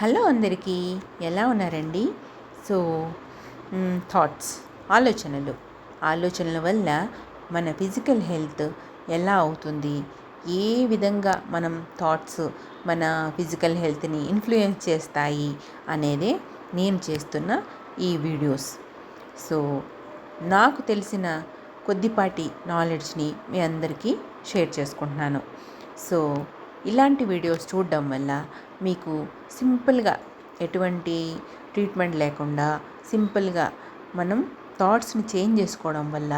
Hello అందరికీ ఎలా ఉన్నారండి? సో థాట్స్ ఆలోచనలు. ఆలోచనల వల్ల మన ఫిజికల్ హెల్త్ ఎలా అవుతుంది? ఏ విధంగా మనం థాట్స్ మన ఫిజికల్ హెల్త్ని ఇన్ఫ్లుయెన్స్ చేస్తాయి అనేదే నేను చేస్తున్న ఈ వీడియోస్ సో నాకు తెలిసిన కొద్దిపాటి నాలెడ్జ్ని మీ అందరికీ షేర్ చేసుకుంటున్నాను. సో ఇలాంటి వీడియోస్ చూడడం వల్ల మీకు సింపుల్గా ఎటువంటి ట్రీట్మెంట్ లేకుండా సింపుల్గా మనం థాట్స్ని చేంజ్ చేసుకోవడం వల్ల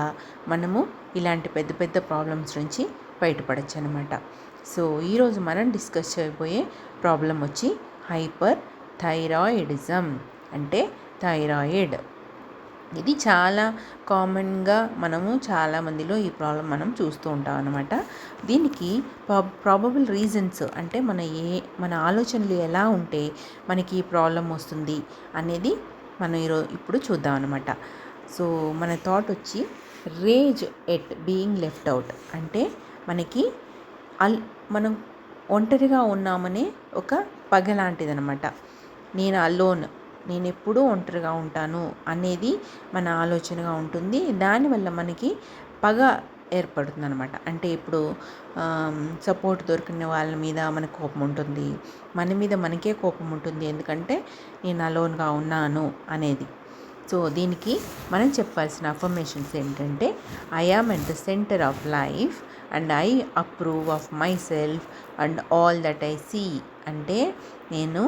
మనము ఇలాంటి పెద్ద పెద్ద ప్రాబ్లమ్స్ నుంచి బయటపడచ్చు అనమాట సో ఈరోజు మనం డిస్కస్ చేయబోయే ప్రాబ్లం వచ్చి హైపర్ థైరాయిడిజం. అంటే థైరాయిడ్. ఇది చాలా కామన్గా మనము చాలా మందిలో ఈ ప్రాబ్లం మనం చూస్తూ ఉంటాం అనమాట దీనికి ప్రాబబుల్ రీజన్స్ అంటే మన ఏ మన ఆలోచనలు ఎలా ఉంటే మనకి ఈ ప్రాబ్లం వస్తుంది అనేది మనం ఈరోజు ఇప్పుడు చూద్దాం అనమాట సో మన థాట్ వచ్చి rage at being left out అంటే మనకి అల్ మనం ఒంటరిగా ఉన్నామనే ఒక పగ లాంటిదనమాట నేను అలోన్ నేను ఎప్పుడూ ఒంటరిగా ఉంటాను అనేది మన ఆలోచనగా ఉంటుంది. దానివల్ల మనకి పగ ఏర్పడుతుంది అనమాట అంటే ఇప్పుడు సపోర్ట్ దొరికిన వాళ్ళ మీద మనకు కోపం ఉంటుంది. మన మీద మనకే కోపం ఉంటుంది. ఎందుకంటే నేను అలోన్గా ఉన్నాను అనేది. సో దీనికి మనం చెప్పాల్సిన అఫర్మేషన్స్ ఏంటంటే I am at the centre of life and I approve of myself and all that I see. అంటే నేను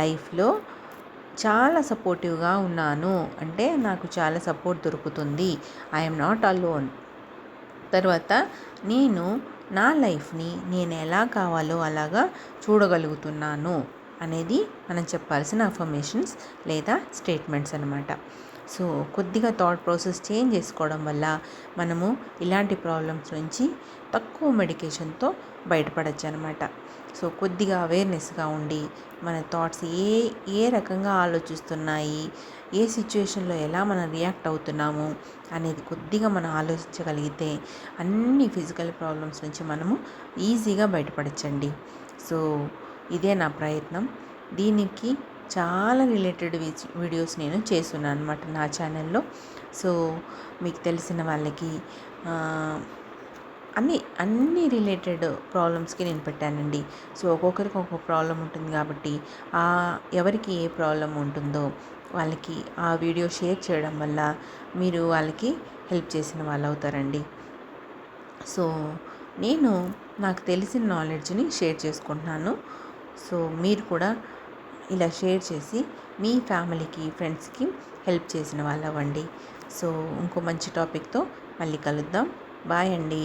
లైఫ్లో చాలా సపోర్టివ్గా ఉన్నాను. అంటే నాకు చాలా సపోర్ట్ దొరుకుతుంది. ఐఎమ్ నాట్ అలోన్ తర్వాత నేను నా లైఫ్ని నేను ఎలా కావాలో అలాగా చూడగలుగుతున్నాను అనేది మనం చెప్పాల్సిన అఫర్మేషన్స్ లేదా స్టేట్మెంట్స్ అనమాట సో కొద్దిగా థాట్ ప్రాసెస్ చేంజ్ చేసుకోవడం వల్ల మనము ఇలాంటి ప్రాబ్లమ్స్ నుంచి తక్కువ మెడికేషన్తో బయటపడచ్చు అనమాట సో కొద్దిగా అవేర్నెస్గా ఉండి మన థాట్స్ ఏ ఏ రకంగా ఆలోచిస్తున్నాయి ఏ సిచ్యువేషన్లో ఎలా మనం రియాక్ట్ అవుతున్నాము అనేది కొద్దిగా మనం ఆలోచించగలిగితే అన్ని ఫిజికల్ ప్రాబ్లమ్స్ నుంచి మనము ఈజీగా బయటపడచ్చండి. సో ఇదే నా ప్రయత్నం. దీనికి చాలా రిలేటెడ్ వీడియోస్ నేను చేస్తున్నాను అనమాట నా ఛానల్లో. సో మీకు తెలిసిన వాళ్ళకి అన్ని అన్ని రిలేటెడ్ ప్రాబ్లమ్స్కి నేను పెట్టానండి. సో ఒక్కొక్కరికి ఒక్కొక్క ప్రాబ్లం ఉంటుంది కాబట్టి ఎవరికి ఏ ప్రాబ్లం ఉంటుందో వాళ్ళకి ఆ వీడియో షేర్ చేయడం వల్ల మీరు వాళ్ళకి హెల్ప్ చేసిన వాళ్ళు అవుతారండి సో నేను నాకు తెలిసిన నాలెడ్జ్ని షేర్ చేసుకుంటున్నాను. సో మీరు కూడా ఇలా షేర్ చేసి మీ ఫ్యామిలీకి ఫ్రెండ్స్కి హెల్ప్ చేసిన వాళ్ళు అవ్వండి సో ఇంకో మంచి టాపిక్తో మళ్ళీ కలుద్దాం. బాయ్ అండి.